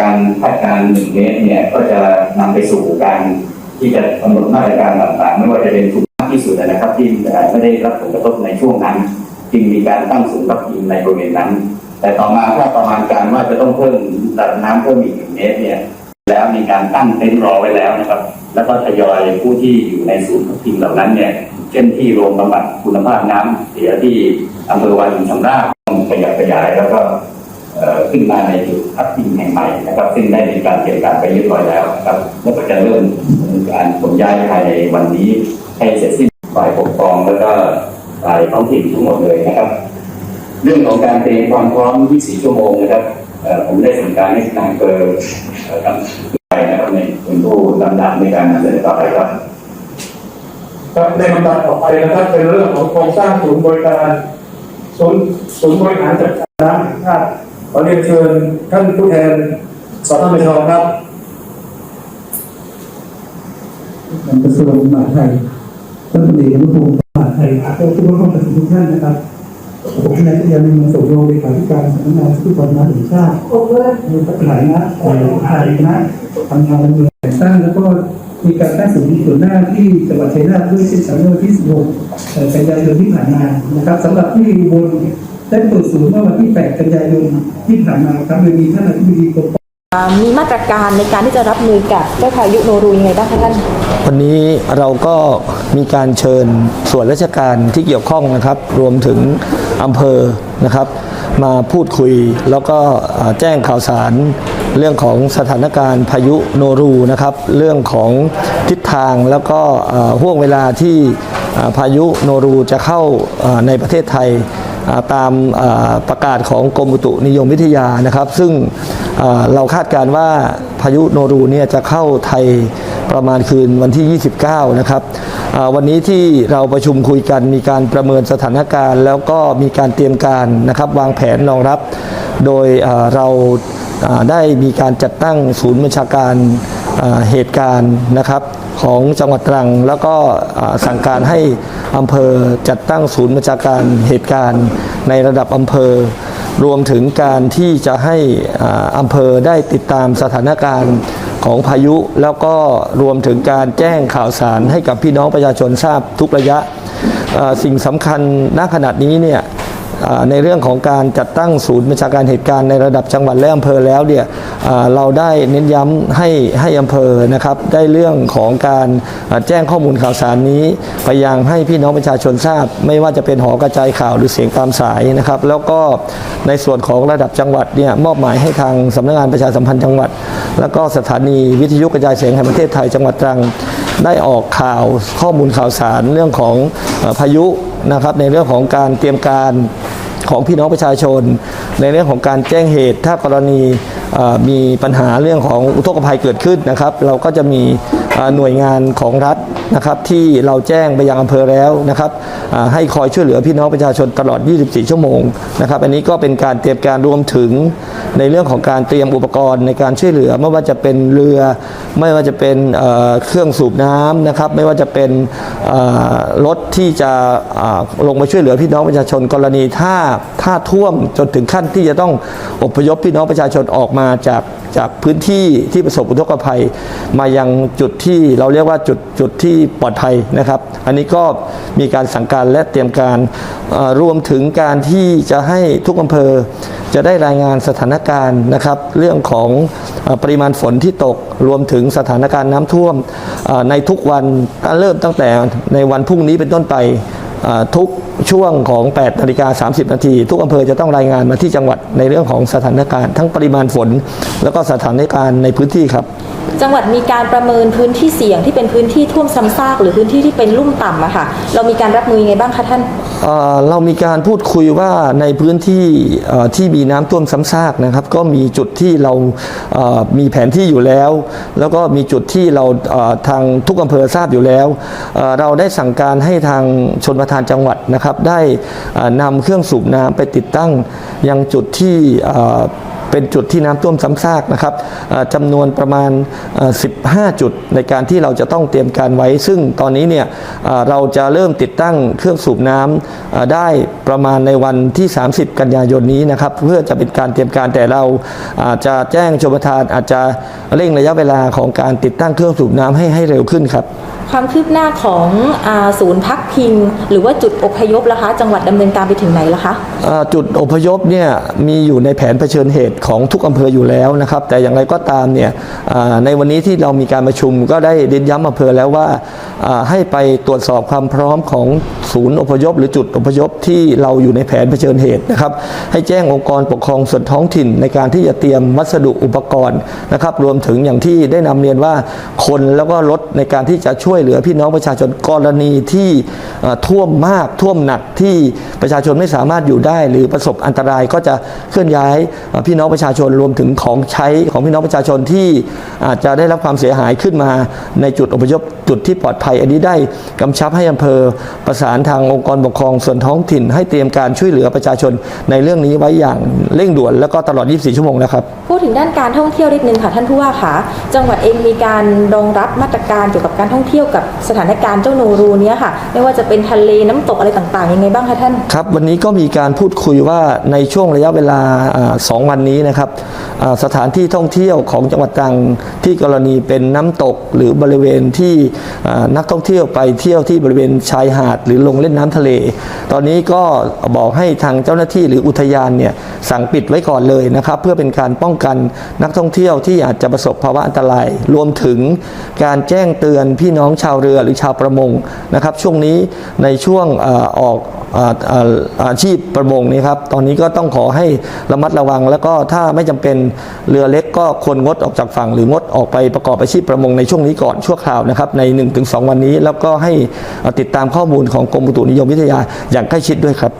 การคาดการหนึ่งเมตรเนี่ยก็จะนำไปสู่การที่จะกำหนดมาตรการต่างๆ ไม่ว่าจะเป็นทุกมากที่สุดนะครับที่ไม่ได้รับผลกระทบในช่วงนั้น จึงมีการตั้งศูนย์รับพิมในบริเวณนั้น แต่ต่อมาถ้าประมาณการว่าจะต้องเพิ่มระดับน้ำเพิ่มอีกหนึ่งเมตรเนี่ยแล้วมีการตั้งเต็นท์รอไว้แล้วนะครับ แล้วก็ทยอยผู้ที่อยู่ในศูนย์พักพิงเหล่านั้นเนี่ยเช่นที่โรงบำบัดคุณภาพน้ำเสียที่อำเภอวารินชำราบต้องขยับขยายแล้วก็ ขึ้นมาในจุดพักพิงแห่งใหม่นะครับ ซึ่งได้มีการเตรียมการไปเรียบร้อยแล้วนะครับแล้วก็จะเริ่มการขนย้ายภายในวันนี้ให้เสร็จสิ้นฝ่ายปกครองแล้วก็ฝ่ายท้องถิ่นทั้งหมดเลยนะครับ เรื่องของการเตรียมความพร้อม 24 ชั่วโมงนะครับผมได้สั่งการให้ทางเภอเอ่อทำไปนะครับในเป็นผู้ลำดับในการนำเสนอต่อไปครับครับในลำดับต่อไปนะครับเป็นเรื่องของโครงสร้างศูนย์บริการศูนย์ศูนย์บริหารจัดการน้ำแห่งชาติ ขอเรียนเชิญท่านผู้แทนสตมชครับกระทรวงมหาดไทยท่านผู้ดีนุพงศ์มหาดไทยและผู้ร่วมประชุมทุกท่านนะครับผมนายทะเบียนมีส่งโรงเลขาธิการสำนักงานทรัพยากรน้ำแห่งชาติมีพัฒนานะเอ่อไทยนะทำงานดำเนินแต่งตั้งแล้วก็มีการตั้งศูนย์ส่วนหน้าที่จังหวัดชัยนาทด้วยเช่นกันเมื่อวันที่16เอ่อกันยายนที่ผ่านมานะครับสำหรับที่อุบล ได้เปิดศูนย์เมื่อวันที่ 8 กันยายนที่ผ่านมาครับโดยมีท่านอธิบดีกรมอ่ามีมาตรการในการที่จะรับมือกับเจ้าพายุโนรูยังไงบ้างคะท่านวันนี้เราก็มีการเชิญส่วนราชการที่เกี่ยวข้องนะครับ รวมถึงอำเภอนะครับ มาพูดคุยแล้วก็อ่าแจ้งข่าวสารเรื่องของสถานการณ์พายุโนรูนะครับ เรื่องของทิศทางแล้วก็อ่าห่วงเวลาที่อ่าพายุโนรูจะเข้าอ่าในประเทศไทยอ่า ตามประกาศของกรมอุตุนิยมวิทยานะครับ ซึ่งเราคาดการว่าพายุโนรูเนี่ยจะเข้าไทยประมาณคืนวันที่ 29 นะครับวันนี้ที่เราประชุมคุยกันมีการประเมินสถานการณ์ แล้วก็มีการเตรียมการนะครับวางแผนรองรับ โดยเราได้มีการจัดตั้งศูนย์บัญชาการเหตุการณ์นะครับ ของจังหวัดตรัง แล้วก็สั่งการให้อำเภอจัดตั้งศูนย์บัญชาการเหตุการณ์ในระดับอำเภอ รวมถึงการที่จะให้อำเภอได้ติดตามสถานการณ์ของพายุ แล้วก็รวมถึงการแจ้งข่าวสารให้กับพี่น้องประชาชนทราบทุกระยะสิ่งสำคัญณขณะนี้เนี่ยในเรื่องของการจัดตั้งศูนย์บัญชาการเหตุการณ์ในระดับจังหวัดและอำเภอแล้วเนี่ย เราได้เน้นย้ำให้ให้อำเภอนะครับได้เรื่องของการแจ้งข้อมูลข่าวสารนี้ ไปยังให้พี่น้องประชาชนทราบ ไม่ว่าจะเป็นหอกระจายข่าวหรือเสียงตามสายนะครับ แล้วก็ในส่วนของระดับจังหวัดเนี่ยมอบหมายให้ทางสำนักงานประชาสัมพันธ์จังหวัด แล้วก็สถานีวิทยุกระจายเสียงแห่งประเทศไทยจังหวัดตรังได้ออกข่าวข้อมูลข่าวสารเรื่องของพายุนะครับในเรื่องของการเตรียมการของพี่น้องประชาชน ในเรื่องของการแจ้งเหตุถ้ากรณี มีปัญหาเรื่องของอุทกภัยเกิดขึ้นนะครับ เราก็จะมีหน่วยงานของรัฐนะครับ ที่เราแจ้งไปยังอำเภอแล้วนะครับให้คอยช่วยเหลือพี่น้องประชาชนตลอด 24 ชั่วโมงนะครับ อันนี้ก็เป็นการเตรียมการรวมถึงในเรื่องของการเตรียมอุปกรณ์ในการช่วยเหลือไม่ว่าจะเป็นเรือ ไม่ว่าจะเป็นเครื่องสูบน้ำนะครับ ไม่ว่าจะเป็น รถที่จะลงมาช่วยเหลือพี่น้องประชาชนกรณีถ้าถ้าท่วมจนถึงขั้นที่จะต้องอพยพพี่น้องประชาชนออกมาจาก จากพื้นที่ที่ประสบอุทกภัย มายังจุดที่เราเรียกว่าจุดจุดที่ปลอดภัยนะครับ อันนี้ก็มีการสั่งการและเตรียมการรวมถึงการที่จะให้ทุกอำเภอ จะได้รายงานสถานการณ์นะครับ เรื่องของปริมาณฝนที่ตกรวมถึงสถานการณ์น้ำท่วมในทุกวันเริ่มตั้งแต่ในวันพรุ่งนี้เป็นต้นไป ทุกช่วงของ 8นาฬิกา30 นาที ทุกอำเภอจะต้องรายงานมาที่จังหวัดในเรื่องของสถานการณ์ ทั้งปริมาณฝน แล้วก็สถานการณ์ในพื้นที่ครับ จังหวัดมีการประเมินพื้นที่เสี่ยงที่เป็นพื้นที่ท่วมซ้ำซากหรือพื้นที่ที่เป็นลุ่มต่ำอะค่ะ เรามีการรับมือยังไงบ้างคะท่านเอ่อเรามีการพูดคุยว่าในพื้นที่เอ่อที่มีน้ำท่วมซ้ำซากนะครับ ก็มีจุดที่เราเอ่อมีแผนที่อยู่แล้ว แล้วก็มีจุดที่เราเอ่อทางทุกอำเภอทราบอยู่แล้วเอ่อเราได้สั่งการให้ทางชนประทานจังหวัดนะครับ ได้นำเครื่องสูบน้ำไปติดตั้งยังจุดที่เป็นจุดที่น้ำท่วมซ้ำซากนะครับจำนวนประมาณ 15 จุดในการที่เราจะต้องเตรียมการไว้ ซึ่งตอนนี้เนี่ยเราจะเริ่มติดตั้งเครื่องสูบน้ำเอ่อได้ประมาณในวันที่ 30 กันยายนนี้นะครับ เพื่อจะเป็นการเตรียมการแต่เราอาจจะแจ้งชมประทานอาจจะเร่งระยะเวลาของการติดตั้งเครื่องสูบน้ำให้ให้เร็วขึ้นครับ ความคืบหน้าของอาศูนย์พักพิง หรือว่าจุดอพยพล่ะคะ จังหวัดดำเนินการไปถึงไหนล่ะคะ อ่อจุดอพยพเนี่ยมีอยู่ในแผนเผชิญเหตุของทุกอำเภออยู่แล้วนะครับ แต่อย่างไรก็ตามเนี่ยอ่าในวันนี้ที่เรามีการประชุมก็ได้เน้นย้ำอำเภอแล้วว่าอ่าให้ไปตรวจสอบความพร้อมของ ศูนย์อพยพ หรือจุดอพยพที่เราอยู่ในแผนเผชิญเหตุนะครับ ให้แจ้งองค์กรปกครองส่วนท้องถิ่นในการที่จะเตรียมวัสดุอุปกรณ์นะครับ รวมถึงอย่างที่ได้นำเรียนว่าคนแล้วก็รถในการที่จะช่วยเหลือพี่น้องประชาชนกรณีที่ท่วมมากท่วมหนักที่ ประชาชนไม่สามารถอยู่ได้ หรือประสบอันตรายก็จะเคลื่อนย้ายพี่น้องประชาชนรวมถึงของใช้ของพี่น้องประชาชนที่อาจจะได้รับความเสียหายขึ้นมาในจุดอพยพจุดที่ปลอดภัย อันนี้ได้กำชับให้อำเภอประสานทางองค์กรปกครองส่วนท้องถิ่น ให้เตรียมการช่วยเหลือประชาชนในเรื่องนี้ไว้อย่าง เร่งด่วนแล้วก็ตลอด 24 ชั่วโมงแล้วครับ พูดถึงด้านการท่องเที่ยวนิดนึงค่ะ ท่านผู้ว่าค่ะ จังหวัดเองมีการรองรับมาตรการเกี่ยวกับการท่องเที่ยวกับสถานการณ์เจ้าโนรูเนี้ยค่ะ ไม่ว่าจะเป็นทะเลน้ำตกอะไรต่างๆยังไงบ้างคะท่าน ครับ วันนี้ก็มีการพูดคุยว่าในช่วงระยะเวลาอ่าสองวันนี้นะครับอ่าสถานที่ท่องเที่ยวของจังหวัดตรังที่กรณีเป็นน้ำตกหรือบริเวณที่อ่านักท่องเที่ยวไปเที่ยวที่บริเวณชายหาด หรือลงเล่นน้ำทะเล ตอนนี้ก็บอกให้ทางเจ้าหน้าที่หรืออุทยานเนี่ยสั่งปิดไว้ก่อนเลยนะครับ เพื่อเป็นการป้องกันนักท่องเที่ยวที่อาจจะประสบภาวะอันตราย รวมถึงการแจ้งเตือนพี่น้องชาวเรือหรือชาวประมงนะครับ ช่วงนี้ในช่วงอออกอาชีพประมงนี่ครับ ตอนนี้ก็ต้องขอให้ระมัดระวัง แล้วก็ถ้าไม่จำเป็นเรือเล็กก็ควรงดออกจากฝั่ง หรืองดออกไปประกอบอาชีพประมงในช่วงนี้ก่อนชั่วคราวนะครับใน 1-2 วันนี้ แล้วก็ให้ติดตามข้อมูลของกรมอุตุนิยมวิทยาอย่างใกล้ชิดด้วยครับ